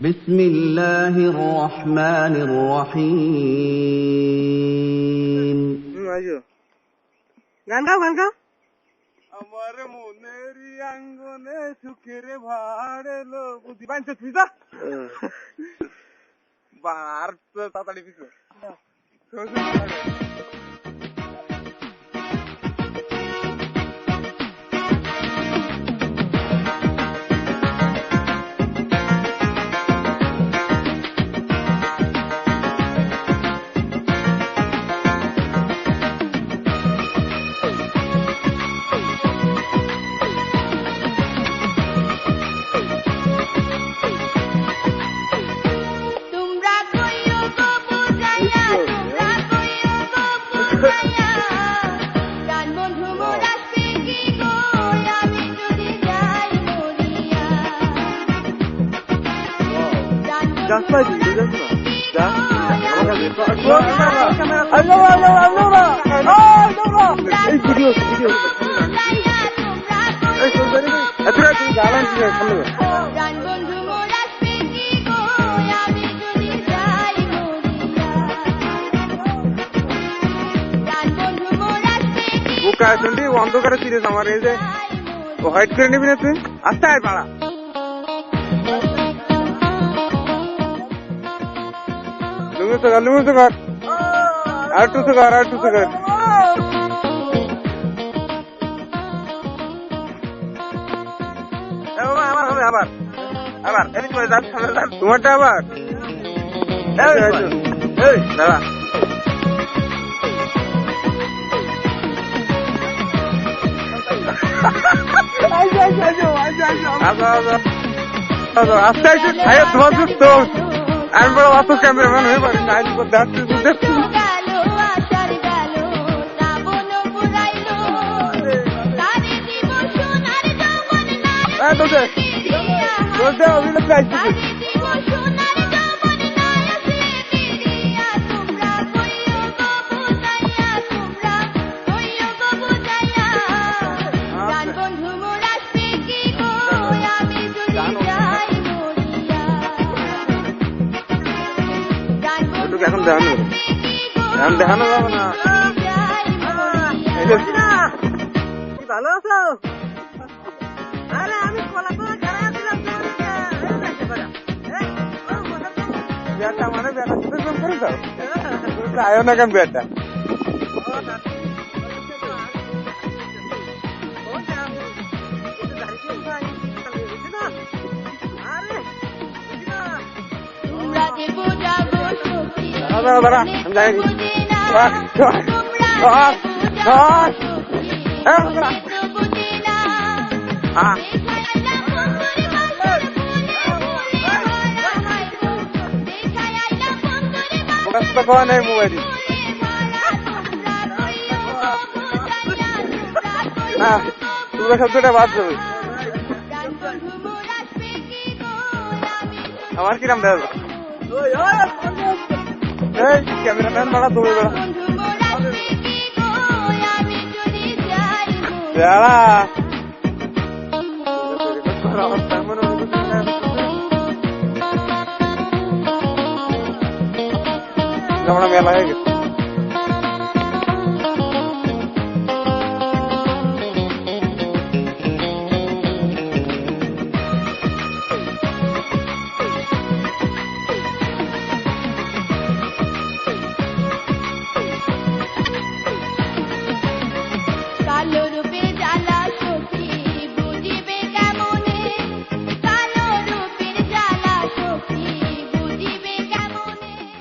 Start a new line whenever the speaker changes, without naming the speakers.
بسم الله الرحمن الرحيم
হুম আইজো
গান গাও গান গাও
আমার মনের আঙ্গনে সুখের ভাড়ে লো বুদ্ধি পাইছে তুই যা বার তো তাড়াতাড়ি পিছু
আসবে কি
বুকা শুনবি অন্ধকারে সিরিয়াস আমার এই যে হাইট করে নিবি না তুই? আস্তে আয় পাড়া তো কর তো কর আবার আবার এদিক করে যান সামনে যান তোমারটা আবার আমি বড় অত ক্যামেরাম্যান হয়ে পারি না দেখছি
গেল আচার গেল শ্রাবণ পুরাইলো গান
একটু
বন্ধু
এখন দেখানো এখন দেখানো যাবে না এই যে
কি ভালো আছো আরে আমি কলা কলা খেলা দিলাম
ব্যাটা মানে ব্যাটা সাথে ফোন করে দাও তুমি তো আয়ো না কেন ব্যাটা
তোমরা যে বোঝাবো সখী
দাঁড়া, দাঁড়া, আমি যাই। হ্যাঁ মোবাইল হ্যাঁ বাদ দেবে আমার কিরাম দেখা যাবে এই ক্যামেরাম্যান মারা দৌড়ে বেড়া। বেড়া। আমরা মেলা হয়ে গেছে।